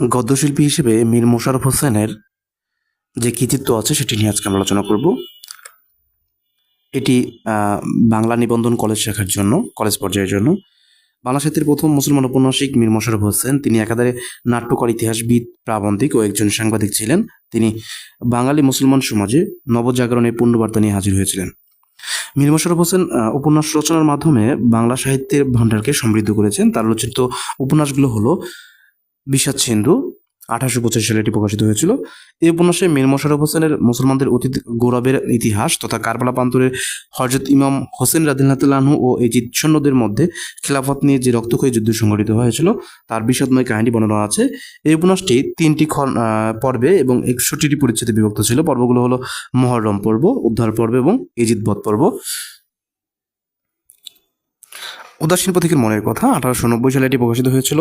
গদ্যশিল্পী হিসেবে মীর মোশাররফ হোসেনের যে কৃতিত্ব আছে সেটি নিয়ে আজকে আমরা আলোচনা করব। এটি বাংলা নিবন্ধন কলেজ শাখার জন্য, কলেজ পর্যায়ের জন্য। বাংলা সাহিত্যের প্রথম মুসলমান ঔপন্যাসিক মীর মোশাররফ হোসেন, তিনি একাধারে নাট্যকর, ইতিহাসবিদ, প্রাবন্ধিক ও একজন সাংবাদিক ছিলেন। তিনি বাঙালি মুসলমান সমাজে নবজাগরণের পূর্ণবার্তা নিয়ে হাজির হয়েছিলেন। মীর মোশাররফ হোসেন উপন্যাস রচনার মাধ্যমে বাংলা সাহিত্যের ভাণ্ডারকে সমৃদ্ধ করেছেন। তার রচিত উপন্যাসগুলো হলো বিষাদ সিন্ধু আঠারোশো পঁচিশ সালে এটি প্রকাশিত হয়েছিল। এই উপন্যাসে মীর মোশাররফ হোসেনের মুসলমানদের অতীত গৌরবের ইতিহাস তথা কারবালা প্রান্তরের হজরত ইমাম হোসেন রাদিল্লাহু ও এই সৈন্যদের মধ্যে খেলাফত নিয়ে যে রক্তক্ষয়ী যুদ্ধ সংঘটিত হয়েছিল, তার বিষাদময় কাহিনী বর্ণনা আছে। এই উপন্যাসটি তিনটি পর্বে এবং একষট্টিটি পরিচ্ছেদে বিভক্ত ছিল। পর্বগুলো হলো মহরম পর্ব, উদ্ধার পর্ব এবং বধ পর্ব। উদাসীন পথিকের মনের কথা আঠারোশো নব্বই সালে এটি প্রকাশিত হয়েছিল।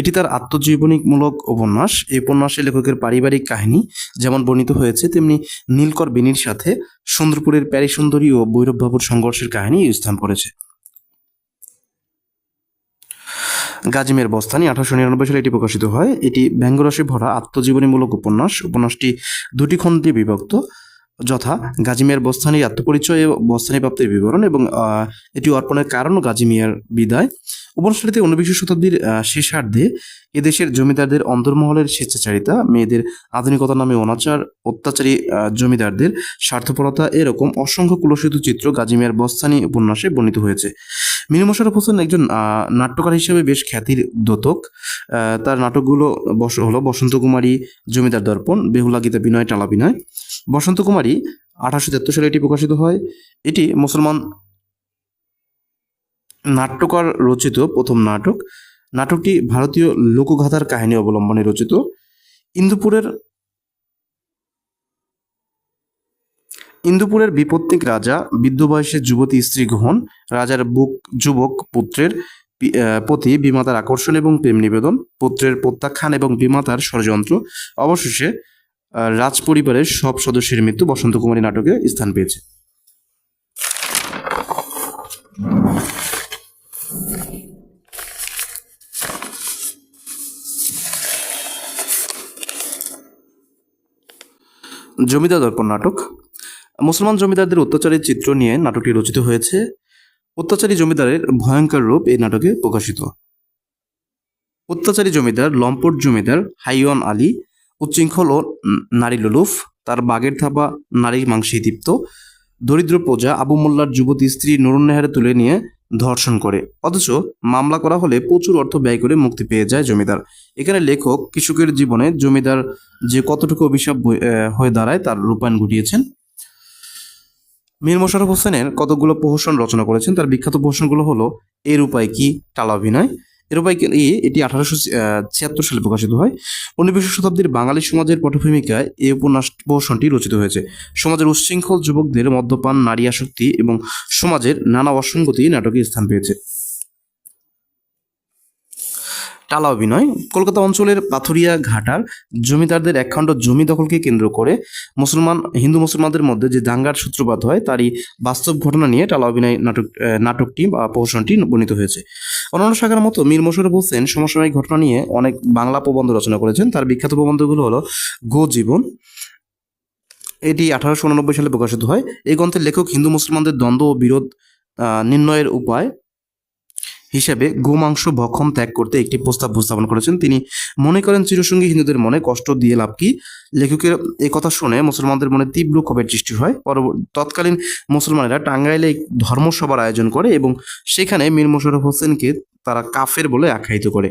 এটি তার আত্মজীবনীমূলক উপন্যাস। এই উপন্যাসে লেখকের পারিবারিক কাহিনী যেমন বর্ণিত হয়েছে, তেমনি নীলকর বেনির সাথে সুন্দরপুরের প্যারি সুন্দরী ও ভৈরব বাবুর সংঘর্ষের কাহিনী স্থান পড়েছে। গাজিমের বস্তানি আঠারোশো নিরানব্বই সালে এটি প্রকাশিত হয়। এটি ব্যঙ্গরসে ভরা আত্মজীবনীমূলক উপন্যাস। উপন্যাসটি দুটি খণ্ডে বিভক্ত। যথা গাজিমিয়ার বস্তানির আত্মপরিচয় বস্থানী প্রাপ্তির বিবরণ এবং এটি অর্পণের কারণ ও গাজিমিয়ার বিদায়। উপন্যাসটিতে ঊনবিংশ শতাব্দীর শেষার্ধে এদেশের জমিদারদের অন্তর্মহলের স্বেচ্ছাচারিতা, মেয়েদের আধুনিকতা নামে অনাচার, অত্যাচারী জমিদারদের স্বার্থপরতা এরকম অসংখ্য কুলসিত চিত্র গাজী মিয়ার বস্তানি উপন্যাসে বর্ণিত হয়েছে। মীর মোশাররফ হোসেন একজন নাট্যকার হিসেবে বেশ খ্যাতির দোতক। তার নাটকগুলো হলো বসন্ত কুমারী, জমিদার দর্পণ, বেহুলা গীতা বিনয়, টালা বিনয়। বসন্ত কুমারী আঠারোশো তেত্তর সালে এটি প্রকাশিত হয়। এটি মুসলমান নাট্যকার রচিত প্রথম নাটক। নাটকটি ভারতীয় লোকগাথার কাহিনী অবলম্বনে রচিত। ইন্দুপুরের ইন্দুপুরের বিপত্তিক রাজা বৃদ্ধ বয়সে যুবতী স্ত্রী গ্রহণ, রাজার বুক, যুবক পুত্রের প্রতি বিমাতার আকর্ষণ এবং প্রেম নিবেদন, পুত্রের প্রত্যাখ্যান এবং বিমাতার ষড়যন্ত্র। অবশেষে রাজ পরিবারের সব সদস্যের মৃত্যু বসন্ত কুমারী নাটকে স্থান পেয়েছে। জমিদার দর্পণ নাটক। মুসলমান জমিদারদের অত্যাচারের চিত্র নিয়ে নাটকটি রচিত হয়েছে। অত্যাচারী জমিদারের ভয়ঙ্কর রূপ এই নাটকে প্রকাশিত। অত্যাচারী জমিদার লম্পট জমিদার হাইওয়ান আলী, উচ্ছৃঙ্খল ও নারী লোলুফ, তার বাগের থাবা, নারী মাংসে দীপ্ত, দরিদ্র প্রজা আবু মোল্লার যুবতী স্ত্রী নুরুন্নেহারে তুলে নিয়ে ধর্ষণ করে। অথচ মামলা করা হলে প্রচুর অর্থ ব্যয় করে মুক্তি পেয়ে যায় জমিদার। এখানে লেখক, কৃষকের জীবনে জমিদার যে কতটুকু অভিশাপ হয়ে দাঁড়ায় তার রূপায়ণ ঘটিয়েছেন। মীর মোশারফ হোসেনের কতগুলো প্রহসন রচনা করেছেন, তার বিখ্যাত প্রহসনগুলো হলো এর উপায় কি, টালা অভিনয়। এর উপায় কি এটি আঠারোশো ছিয়াত্তর সালে প্রকাশিত হয়। উনিবিংশ শতাব্দীর বাঙালি সমাজের পটভূমিকায় এই উপন্যাস প্রহসনটি রচিত হয়েছে। সমাজের উচ্ছৃঙ্খল যুবকদের মদ্যপান, নারী আসক্তি এবং সমাজের নানা অসঙ্গতি নাটকে স্থান পেয়েছে। টালা অভিনয়। কলকাতা অঞ্চলের পাথুরিয়া ঘাটার জমিদারদের একখণ্ড জমি দখলকে কেন্দ্র করে মুসলমান, হিন্দু মুসলমানদের মধ্যে যে দাঙ্গার সূত্রপাত হয়, তারই বাস্তব ঘটনা নিয়ে টালা অভিনয় নাটক নাটকটি বা প্রহসনটি বর্ণিত হয়েছে। অন্যান্য শাখার মতো মীর মোশাররফ হোসেন সমসাময়িক ঘটনা নিয়ে অনেক বাংলা প্রবন্ধ রচনা করেছেন। তার বিখ্যাত প্রবন্ধগুলো হলো গো জীবন এটি আঠারোশো উননব্বই সালে প্রকাশিত হয়। এই গ্রন্থের লেখক হিন্দু মুসলমানদের দ্বন্দ্ব ও বিরোধ নির্ণয়ের উপায় হিসেবে গোমাংস ভক্ষণ ত্যাগ করতে একটি প্রস্তাব উপস্থাপন করেছেন। তিনি মনে করেন, চিরসঙ্গী হিন্দুদের মনে কষ্ট দিয়ে লাভ কি? লেখকের এই কথা শুনে মুসলমানদের মনে তীব্র ক্ষোভের সৃষ্টি হয়। পরবর্তী তৎকালীন মুসলমানেরা টাঙ্গাইলে ধর্মসভার আয়োজন করে এবং সেখানে মীর মোশাররফ হোসেনকে তারা কাফের বলে আখ্যায়িত করে।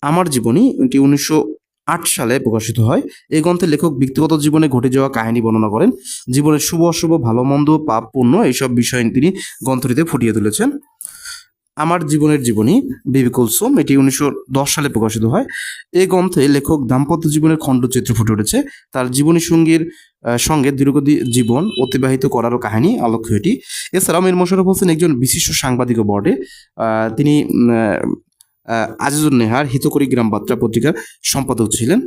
আমার জীবনী এটি উনিশশো আট সালে প্রকাশিত হয়। এই গ্রন্থের লেখক ব্যক্তিগত জীবনে ঘটে যাওয়া কাহিনী বর্ণনা করেন। জীবনের শুভ অশুভ ভালো মন্দ পাপ পুণ্য এইসব বিষয় তিনি গ্রন্থটিতে ফুটিয়ে তুলেছেন। আমার জীবনের জীবনী বিবি কুলসুম, এটি উনিশশো দশ সালে প্রকাশিত হয়। এই গ্রন্থে লেখক দাম্পত্য জীবনের খণ্ডচিত্র ফুটে উঠেছে। তার জীবনী সঙ্গীর সঙ্গে দীর্ঘদি জীবন অতিবাহিত করারও কাহিনী আলোক্য এটি। এছাড়াও মীর মোশারফ হোসেন একজন বিশিষ্ট সাংবাদিক বটে। তিনি আজিজুল নেহার হিতকরী গ্রাম বার্তা পত্রিকার সম্পাদক ছিলেন।